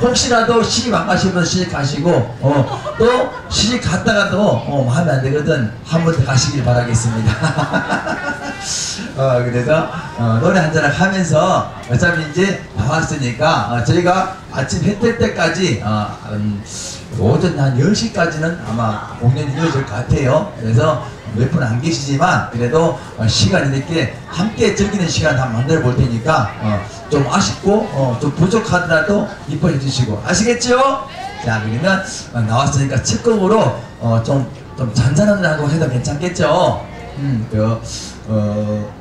혹시라도 시집 안 가시면 시집 가시고 어, 또 시집 갔다가도 어, 하면 안 되거든 한 번 더 가시길 바라겠습니다. 어, 그래서 어, 노래 한 잔을 하면서 어차피 이제 나왔으니까 어, 저희가 아침 해 뜰 때까지 어, 음, 오전 한 10시까지는 아마 공연이 이어질 것 같아요. 그래서 몇 분 안 계시지만 그래도 어, 시간 이렇게 함께 즐기는 시간 한번 만들어 볼 테니까 어, 좀 아쉽고 어, 좀 부족하더라도 이뻐해 주시고 아시겠죠? 자 그러면 어, 나왔으니까 첫 곡으로 어, 좀, 좀 잔잔한 하고 해도 괜찮겠죠? 음, 그, 어,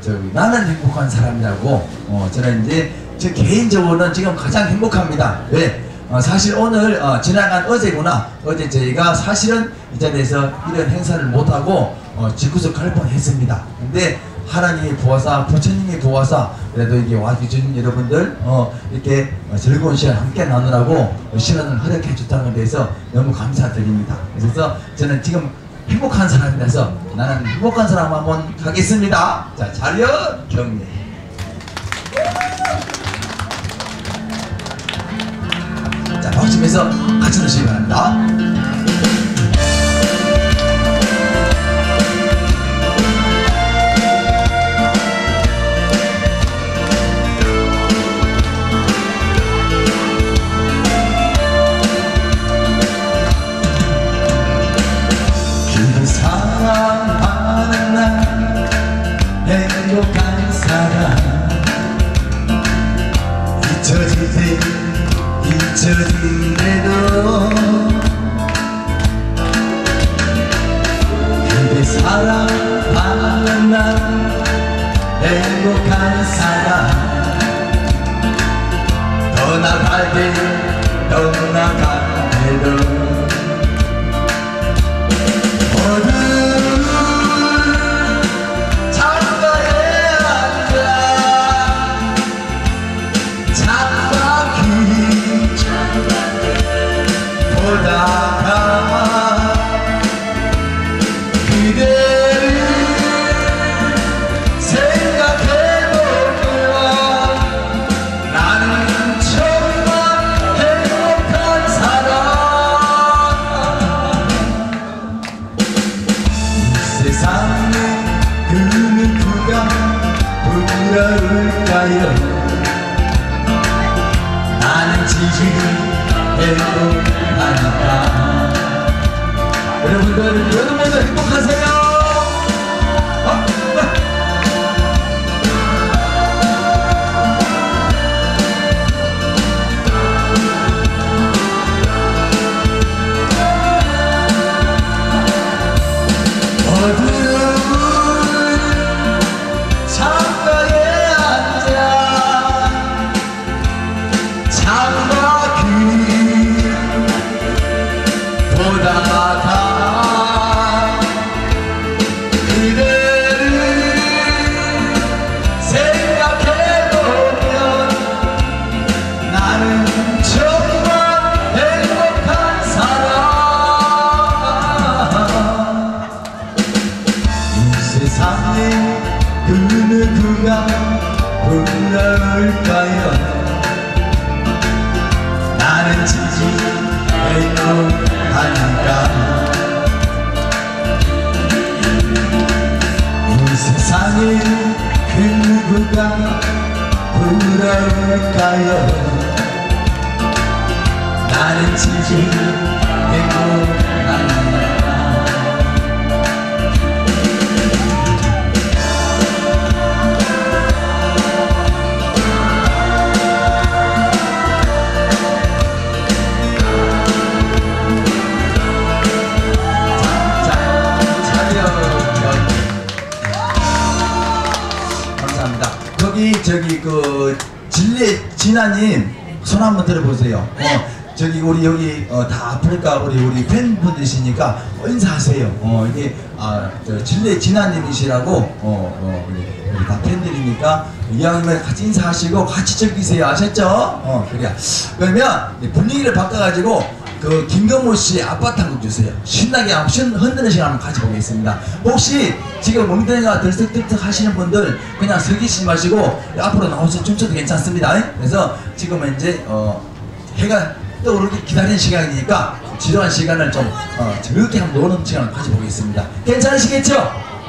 저기 나는 행복한 사람이라고 어, 저는 이제 저 개인적으로는 지금 가장 행복합니다. 왜? 어, 사실 오늘 어, 지나간 어제구나 어제 저희가 사실은 이 자리에서 이런 행사를 못하고 어, 집구석 할 뻔했습니다. 근데 하나님이 부어서 부처님이 부어서 그래도 이게 와주신 여러분들 어, 이렇게 어, 즐거운 시간 함께 나누라고 어, 시간을 허락해 줬다는 데서 너무 감사드립니다. 그래서 저는 지금 행복한 사람이라서 나는 행복한 사람 한번 가겠습니다. 자, 자려 경례. 자, 박수면서 같이 넣으시기 바랍니다. 그대 누구가 부러울까요? 나는 지지 행복 저기 그 진례 진아님 손 한번 들어보세요. 어, 저기 우리 여기 어, 다 아프리카 우리 우리 팬분들이시니까 인사하세요. 어 이게 아저 진례 진아님이시라고 어, 어 우리, 우리 다 팬들이니까 이왕이면 같이 인사하시고 같이 즐기세요. 아셨죠? 어 그래야. 그러면 분위기를 바꿔가지고 그 김경모 씨 아파트 한곡 주세요. 신나게 신- 흔드는 시간 한번 가져보겠습니다. 혹시 지금 멍때가 들썩들썩 하시는 분들 그냥 서 계시지 마시고 앞으로 나오셔서 춤춰도 괜찮습니다. 그래서 지금은 이제 어 해가 떠오르기 기다리는 시간이니까 지루한 시간을 좀 어, 즐겁게 한번 노는 시간을 가져보겠습니다. 괜찮으시겠죠?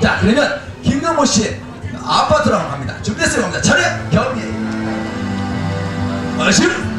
자 그러면 김건모 씨 아파트로 한번 갑니다. 준비됐어요, 갑니다. 차례 경기. 어심.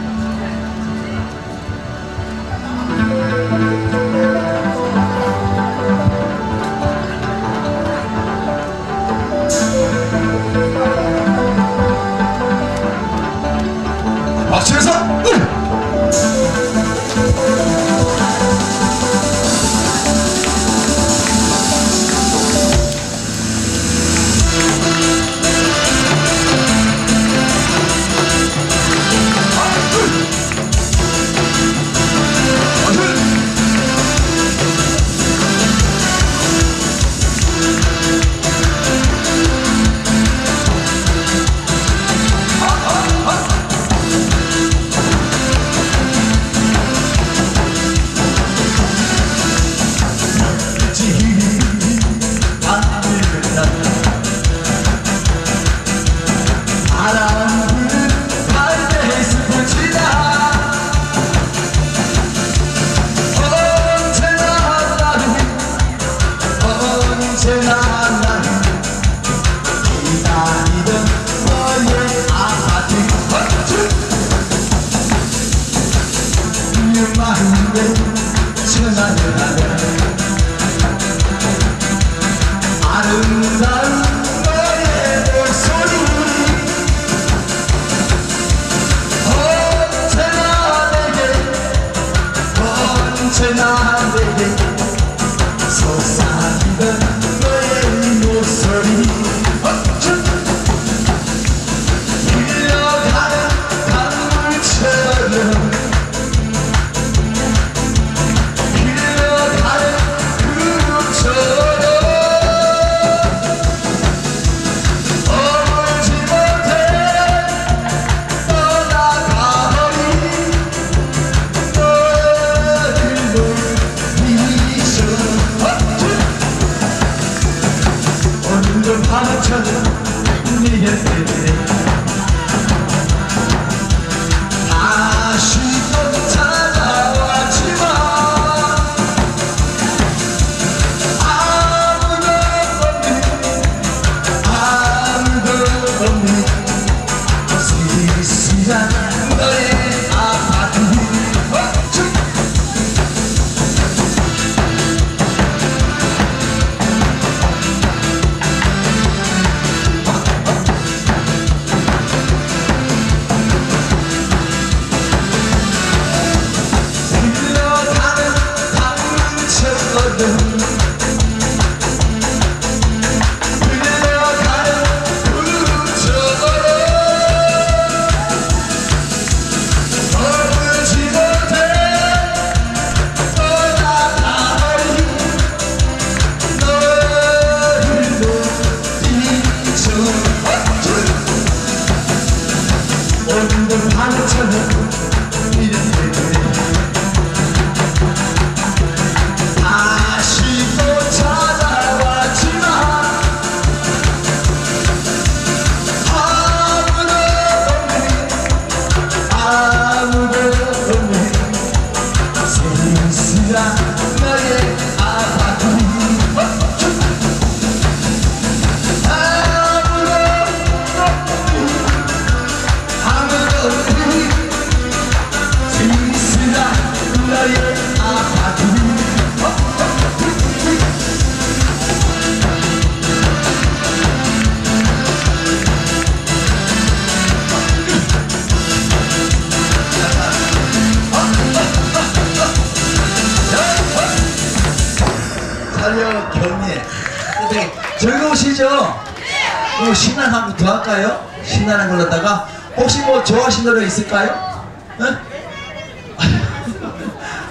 뭐 신나는 한번 더 할까요? 신나는 걸로 다가 혹시 뭐 좋아하시는 노래 있을까요? 응?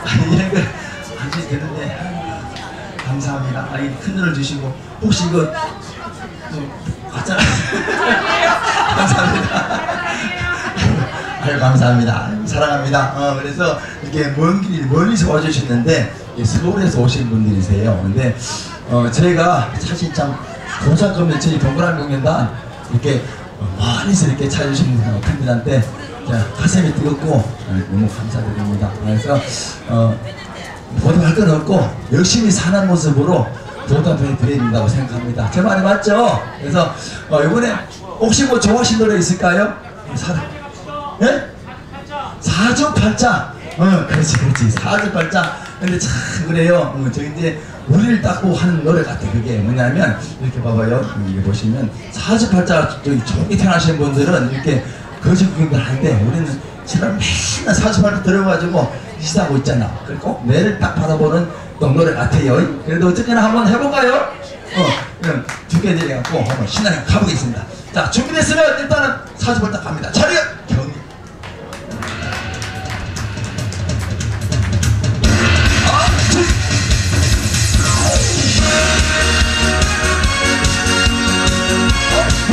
아니 이런 걸 안지 되는데 감사합니다. 아니 큰 눈을 주시고 혹시 이거 뭐 가짜 감사합니다. 아유 감사합니다. 사랑합니다. 어, 그래서 이렇게 먼 길, 멀리서 와주셨는데 이 서울에서 오신 분들이세요. 근데 어, 저희가 사실 참 공사금에 저희 동그라미 공연단 이렇게 어, 멀리서 이렇게 찾아주신 어, 팬들한테 자, 가슴이 뜨겁고 어, 너무 감사드립니다. 그래서 어, 보답할 건 없고 열심히 사는 모습으로 보답해 드려야 된다고 생각합니다. 제 말이 맞죠? 그래서 어, 이번에 혹시 뭐 좋아하신 노래 있을까요? 사, 예? 사주팔자. 어, 그렇지, 그렇지. 사주팔자. 근데 참 그래요. 어, 저 이제 우리를 닦고 하는 노래 같아. 그게 뭐냐면 이렇게 봐봐요. 이게 보시면 사주팔자 저기 좋게 태어나신 분들은 이렇게 거짓말을 하는데 우리는 지금 맨날 사주팔자 들어가지고 시사하고 있잖아. 그리고 매를 딱 받아보는 또 노래 같아요. 그래도 어쨌거나 한번 해볼까요? 어, 그럼 두개 내려갖고 한번 신나게 가보겠습니다. 자, 준비됐으면 일단은 사주팔자 갑니다. 차렷! 경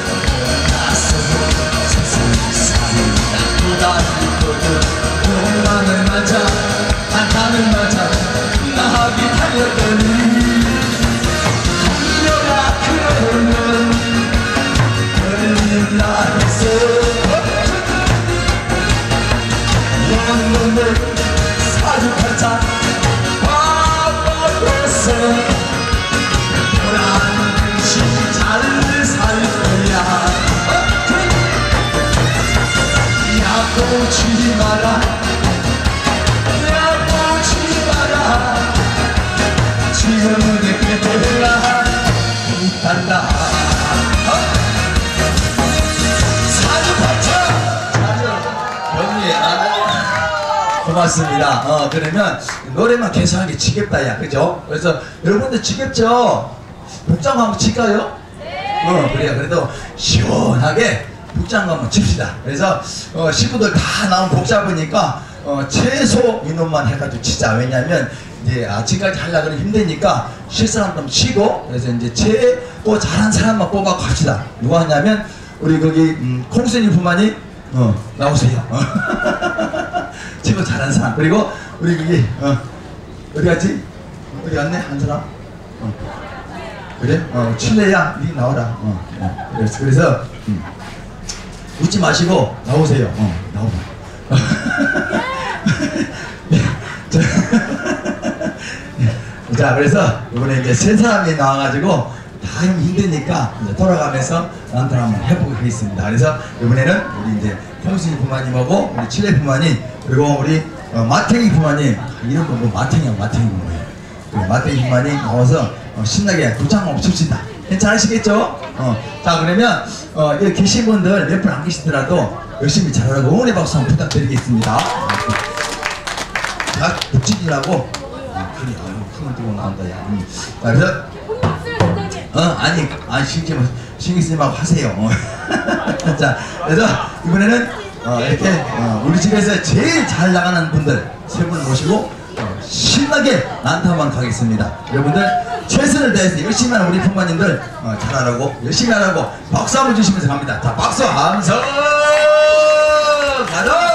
달려라 그러면 걸린다 했어 고맙습니다. 어, 그러면 노래만 계속하기 지겹다, 야. 그죠? 그래서 여러분들 지겹죠? 복장 한번 칠까요? 어, 그래요. 그래도 시원하게 복장 한번 칩시다. 그래서 어, 식구들 다 나온 곡 잡으니까 어, 최소 인원만 해가지고 치자. 왜냐면 이제 아침까지 하려고 하면 힘드니까 실사람 좀 치고 그래서 이제 최고 잘한 사람만 뽑아 갑시다. 누가 하냐면 우리 거기 음, 콩순이 부만이 어, 나오세요. 치고 잘한 사람 그리고 우리 여기 어 어디 갔지? 어디 갔네 한 사람? 어. 그래? 어 칠레야 니 나와라. 어, 어. 그래서 그래서 음. 웃지 마시고 나오세요. 어 나오봐. 자, 자 그래서 이번에 이제 세 사람이 나와가지고 다 힘드니까 돌아가면서 난타를 한번 해보겠습니다. 그래서 이번에는 우리 이제 홍순이 부마님하고 우리 칠레 부마님 그리고 우리 어, 마탱이 부마님 이런 거뭐 마탱이야 마탱이 뭐예요? 그 마탱이 부마님 나와서 어, 신나게 도장 한번 칩시다. 괜찮으시겠죠? 어, 자 그러면 어, 여기 계신 분들 몇 분 안 계시더라도 열심히 잘하라고 응원의 박수 한번 부탁드리겠습니다. 다 북진이라고 아, 그래 아유 큰일 들고 나온다 야 음. 자, 그래서 어 아니 아니 신경 뭐, 신경 쓰지 말고 하세요. 어. 자 그래서 이번에는 어, 이렇게 어, 우리 집에서 제일 잘 나가는 분들 세 분을 모시고 어, 신나게 난타만 가겠습니다. 여러분들 최선을 다해서 열심히 하는 우리 부모님들 어, 잘하라고 열심히 하라고 박수 한번 주시면서 갑니다. 자 박수 함성 가자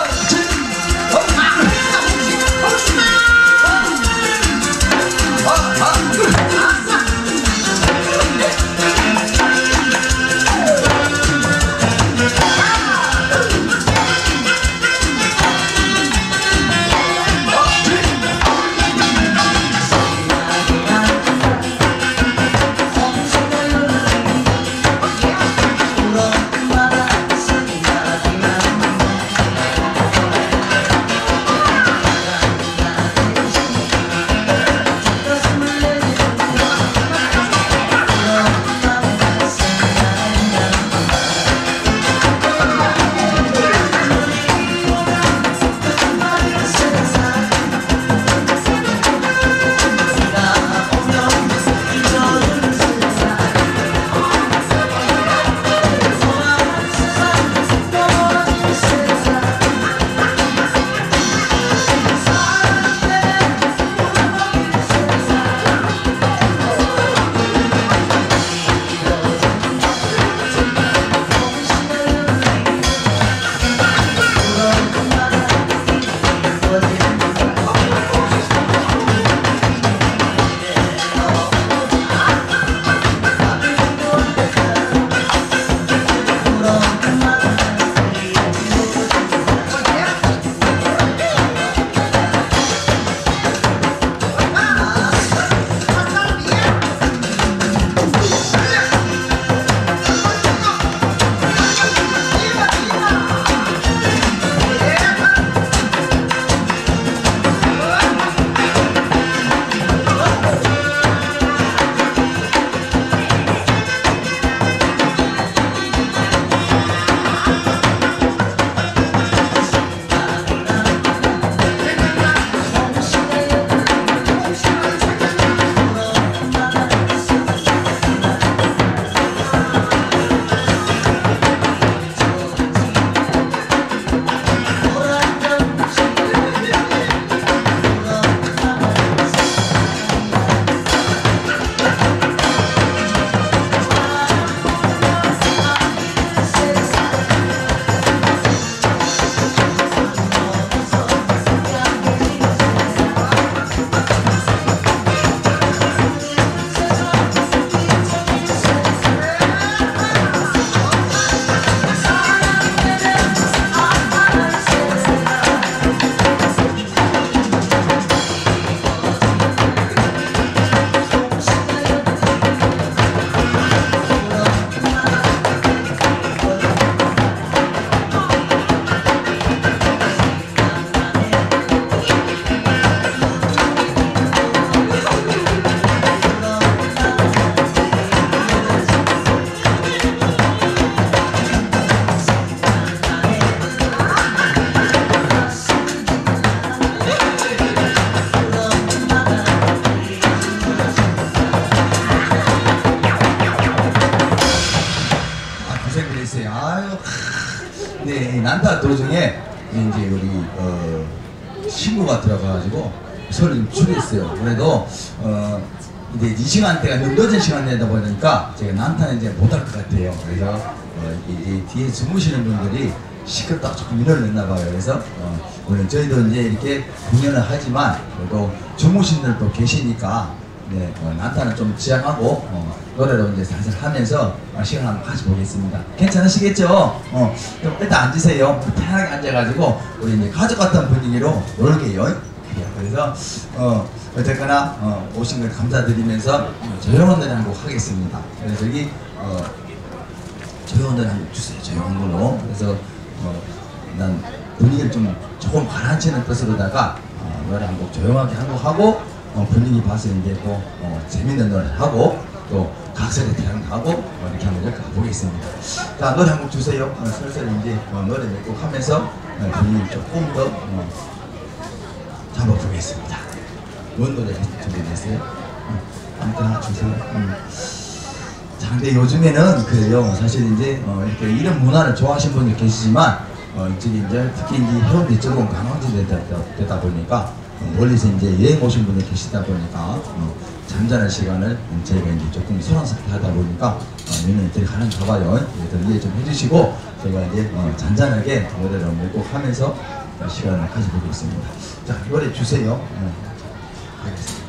했어요. 아유, 하. 네, 이 난타 도중에 이제 우리 어, 신고가 들어가가지고 소리 좀 줄였어요. 그래도 어, 이제 이 시간대가 늦은 시간대다 보니까 제가 난타는 이제 못할 것 같아요. 그래서 어, 이제 뒤에 주무시는 분들이 시끄럽다 조금 일을 냈나 봐요. 그래서 어, 오늘 저희도 이제 이렇게 공연을 하지만 그래도 주무신 분들도 계시니까 네, 어, 난타는 좀 지양하고 어, 노래로 이제 살살 하면서 어, 시간 한번 가져보겠습니다. 괜찮으시겠죠? 어, 그럼 일단 앉으세요. 편하게 앉아가지고 우리 이제 가족 같은 분위기로 놀게요. 그래요. 그래서 어, 어쨌거나 어, 오신 걸 감사드리면서 어, 조용한 노래 한곡 하겠습니다. 그래서 저기 어, 조용한 노래 한곡 주세요. 조용한 걸로. 그래서 어, 난 분위기를 좀 조금 가라앉히는 뜻으로다가 어, 노래 한 곡 조용하게 한 곡 하고 어, 분위기 봐서 이제 또 어, 재밌는 노래 하고 또 각설의 태양 하고 어, 이렇게 한번 가보겠습니다. 자 노래 한 곡 주세요. 어, 슬슬 이제 어, 노래 몇곡 하면서 어, 분위기 조금 더 어, 잡아보겠습니다. 뭔 노래 준비됐어요? 어, 아무튼 하나 주세요. 음. 자, 근데 요즘에는 그래요. 사실 이제 어, 이렇게 이런 문화를 좋아하시는 분들 계시지만 어, 이쪽이 이제 특히 이제 해운대 쪽은 관광지 되다, 되다 보니까 어, 멀리서 이제 여행 오신 분들 계시다 보니까 어, 잠자는 시간을 저희가 이제 조금 소란스럽게 하다 보니까 어, 민원들이 가는 가 봐요. 그래서 이해 좀 해주시고 제가 이제 어, 잔잔하게 노래를 몇곡 하면서 어, 시간을 가져보겠습니다. 자 노래 주세요. 어, 하겠습니다.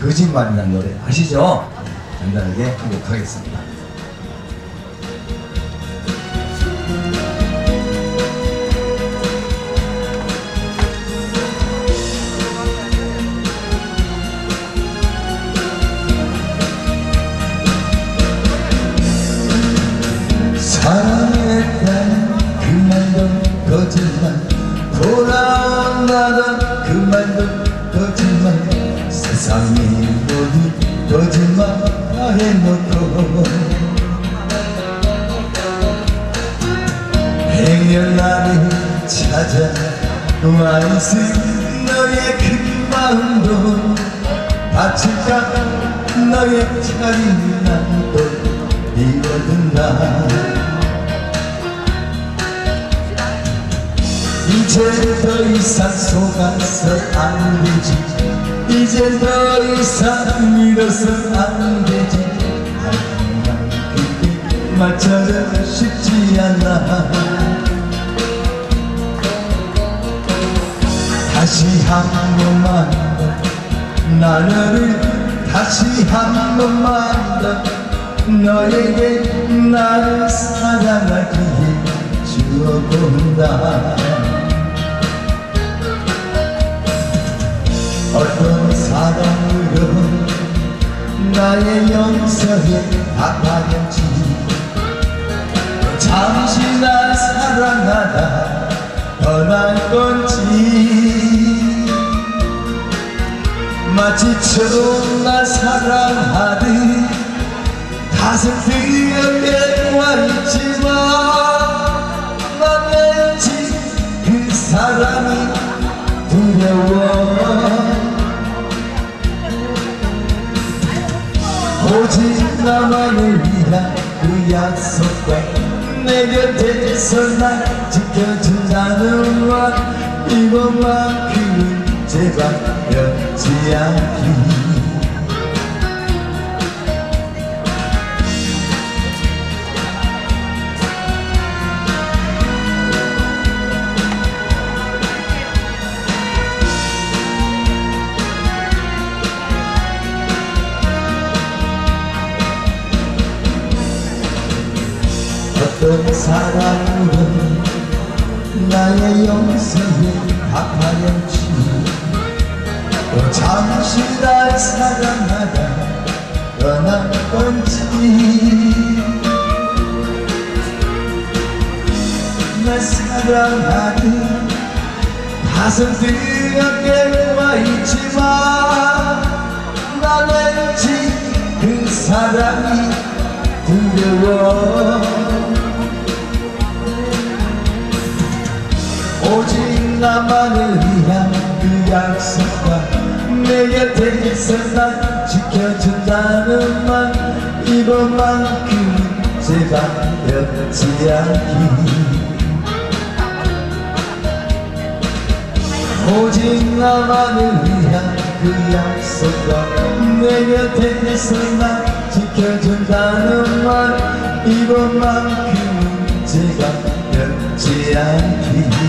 거짓말이라는 노래 아시죠? 간단하게 한곡 하겠습니다. 너의 그 마음도 다칠까? 너의 잔인함도 이거든나 이제 더 이상 속아서 안 되지. 이제 더 이상 믿어서 안 되지. 맞춰져 싶지 않아 다시 한 번만 더 나를 다시 한 번만 더 너에게 나를 사랑하기에 주어본다. 어떤 사랑으로 나의 영성에 아파했지 잠시 날 사랑하다 떠날 건지 마치 처음 날 사랑하듯 가슴 뜨겁게 와있지만 난 왠지 그 사랑이 두려워. 오직 나만을 위한 그 약속과 내 곁에서 날 지켜준다는 말 이번만큼은 제발 잊지 가슴 뜨겁게 와있지만 나 왠지 그 사랑이 두려워. 오직 나만을 위한 그 약속과 내 곁에서 날 지켜준다는 말 이번만큼 제발 잊지 않기 오직 나만을 위한 그 약속과 내 곁에서 날 지켜준다는 말 이번만큼은 제가 잊지 않기